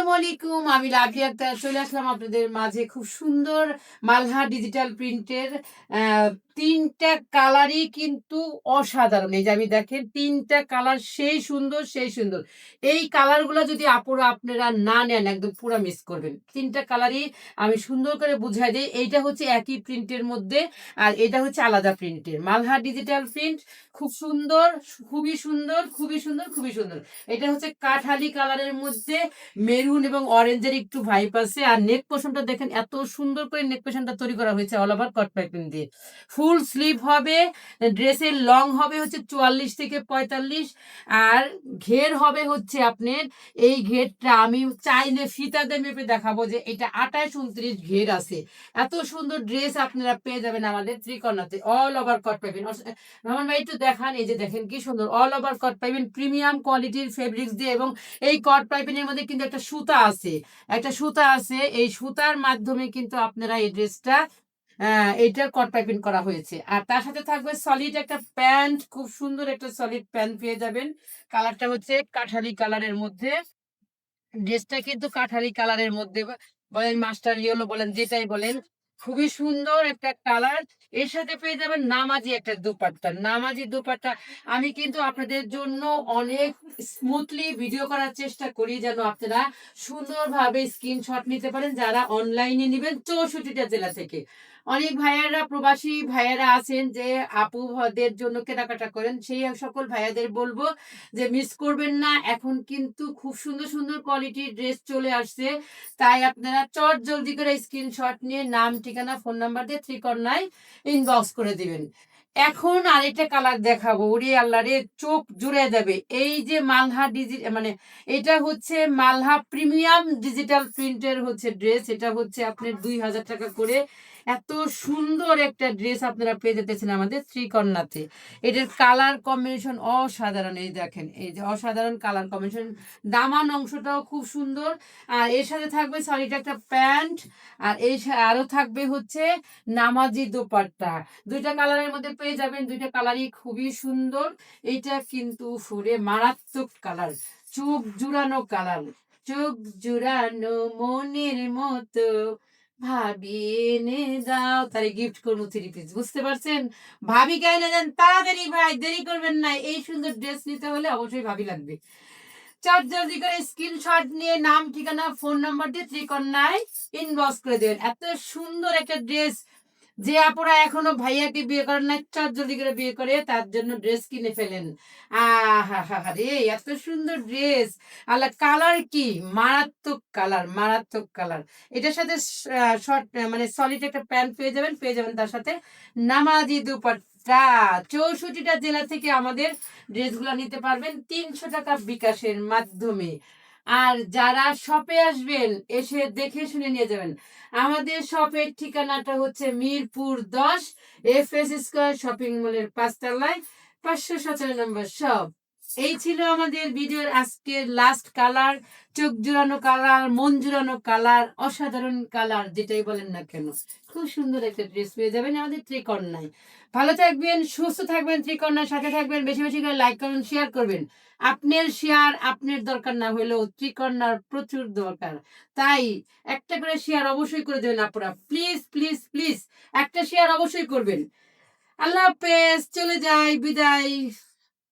আসসালামু আলাইকুম আমি লাভি আক্তার। চলে আসলাম আপনাদের মাঝে খুব সুন্দর মালহা ডিজিটাল প্রিন্টের তিনটা কালারই কিন্তু অসাধারণ। এই যে আমি দেখেন, তিনটা কালার সেই সুন্দর সেই সুন্দর। এই কালারগুলো যদি আপুরা, আপনারা না নেন, একদম পুরো মিস করবেন। তিনটা কালারই আমি সুন্দর করে বুঝাই দিই। এইটা হচ্ছে একই প্রিন্টের মধ্যে, আর এটা হচ্ছে আলাদা প্রিন্টের মালহা ডিজিটাল প্রিন্ট খুব সুন্দর, খুবই সুন্দর খুবই সুন্দর খুবই সুন্দর। এটা হচ্ছে কাঠালি কালারের মধ্যে, মেরুন এবং অরেঞ্জের একটু ভাইপ আছে। আর নেক পোশনটা দেখেন, এত সুন্দর করে নেক পোশনটা তৈরি করা হয়েছে অল ওভার কট পাইপিং দিয়ে। ফুল স্লিভ হবে, ড্রেসের লং হবে হচ্ছে চুয়াল্লিশ থেকে পঁয়তাল্লিশ, আর ঘের হবে হচ্ছে আপনার এই ঘেরটা। আমি চাইলে ফিতাতে মেপে দেখাবো যে এটা আঠাশ উনত্রিশ ঘের আছে। এত সুন্দর ড্রেস আপনারা পেয়ে যাবেন আমাদের ত্রিকর্ণাতে অল ওভার কট পাইবেন রহমান ভাই, একটু দেখান, এই যে দেখেন কি সুন্দর অল ওভার কট পাইবেন প্রিমিয়াম কোয়ালিটির ফেব্রিক্স দিয়ে, এবং এই কট পাইপিনের মধ্যে কিন্তু একটা সুতা আছে। একটা সুতা আছে, এই সুতার মাধ্যমে কিন্তু আপনারা এই ড্রেসটা এইটা কট পাইপিং করা হয়েছে। আর তার সাথে থাকবে সলিড একটা প্যান্ট খুব সুন্দর একটা সলিড প্যান্ট পেয়ে যাবেন। কালারটা হচ্ছে কাঠালি কালারের মধ্যে। ড্রেসটা কিন্তু কাঠালি কালারের মধ্যে বলেন মাস্টার ইয়েলো বলেন, যেটাই বলেন, খুবই সুন্দর একটা কালারের সাথে পেয়ে যাবেন নামাজি একটা দুপাট্টা। নামাজি দুপাট্টা আমি কিন্তু আপনাদের জন্য অনেক স্মুথলি ভিডিও করার চেষ্টা করি যেন আপনারা সুন্দরভাবে স্ক্রিনশট নিতে পারেন। যারা অনলাইনে নেবেন, চৌষট্টিটা জেলা থেকে। অনেক ভাইয়ারা, প্রবাসী ভাইয়ারা আছেন যে আপুদের জন্য কেনাকাটা করেন, সেই সকল ভাইয়াদের বলব যে মিস করবেন না। এখন কিন্তু খুব সুন্দর সুন্দর কোয়ালিটির ড্রেস চলে আসছে। তাই আপনারা চট জলদি করে স্ক্রিনশট নিয়ে নাম, ঠিকানা ফোন নাম্বার দিয়ে ত্রিকর্ণায় ইনবক্স করে দিবেন। এখন আরেকটা কালার দেখাবো। ওরে আল্লাহ রে, চোখ জুড়ে যাবে। এই যে মালহা ডিজি মানে এটা হচ্ছে মালহা প্রিমিয়াম ডিজিটাল প্রিন্টের হচ্ছে ড্রেস এটা হচ্ছে আপনার দুই হাজার টাকা করে এত সুন্দর একটা ড্রেস আপনারা পেয়ে যেতেছেন আমাদের শ্রীকন্যাতে। এটার কালার কম্বিনেশন অসাধারণ, এই দেখেন, এই যে অসাধারণ কালার কম্বিনেশন। দামান অংশটাও খুব সুন্দর। আর এর সাথে থাকবে সলিড একটা প্যান্ট, আর এই আরও থাকবে হচ্ছে নামাজি দোপাট্টা। দুইটা কালারের মধ্যে পেয়ে যাবেন, দুইটা কালারই খুবই সুন্দর। এটা কিন্তু ফুরে মারাত্মক কালার, চোখ জুড়ানো কালার। চোখ জুড়ানো মনের মতো। ভাবি, এনে দাও তারে গিফট করব থ্রি পিস বুঝতে পারছেন? ভাবি গাইলে যান তাড়াতাড়ি ভাই, দেরি করবেন না। এই সুন্দর ড্রেস নিতে হলে অবশ্যই ভাবি লাগবে। চার জলদি করে স্ক্রিনশট নিয়ে নাম, ঠিকানা ফোন নাম্বার দিয়ে ত্রিকন্যায় ইনবক্স করে দেবেন। এত সুন্দর একটা ড্রেস যে আপুরা এখনও ভাইয়াকে বিয়ে করেন চার জলদি করে বিয়ে করে তার জন্য ড্রেস কিনে ফেলেন। আহা এত সুন্দর ড্রেস আল্লাহ কালার কি? মারাত্মক কালার মারাত্মক কালার এটার সাথে শর্ট মানে সলিড একটা প্যান্ট পেয়ে যাবেন পেয়ে যাবেন তার সাথে নামাজি দুপাট্টা। চৌষট্টিটা জেলা থেকে আমাদের ড্রেসগুলো নিতে পারবেন তিনশো টাকা বিকাশের মাধ্যমে। আর যারা শপে আসবেন, এসে দেখে শুনে নিয়ে যাবেন। আমাদের শপের ঠিকানাটা হচ্ছে মিরপুর দশ, এফ এস স্কোয়ার শপিং মলের পাঁচতলায়, পাঁচশো সতেরো নম্বর শপ এই ছিল আমাদের ভিডিওর আজকের লাস্ট কালার চোখ জুড়ানো কালার মন জুড়ানো কালার অসাধারণ কালার যেটাই বলেন না কেন। খুব সুন্দর একটা ড্রেস পেয়ে যাবেন আমাদের ত্রিকন্যায় ভালো থাকবেন, সুস্থ থাকবেন ত্রিকন্যার সাথে থাকবেন, বেশি বেশি করে লাইক করুন শেয়ার করবেন। আপনার শেয়ার আপনার দরকার না হলেও ত্রিকন্যার প্রচুর দরকার। তাই একটা করে শেয়ার অবশ্যই করে দেবেন আপনারা প্লিজ প্লিজ প্লিজ একটা শেয়ার অবশ্যই করবেন। আল্লাহ হাফেজ, চলে যাই, বিদায়।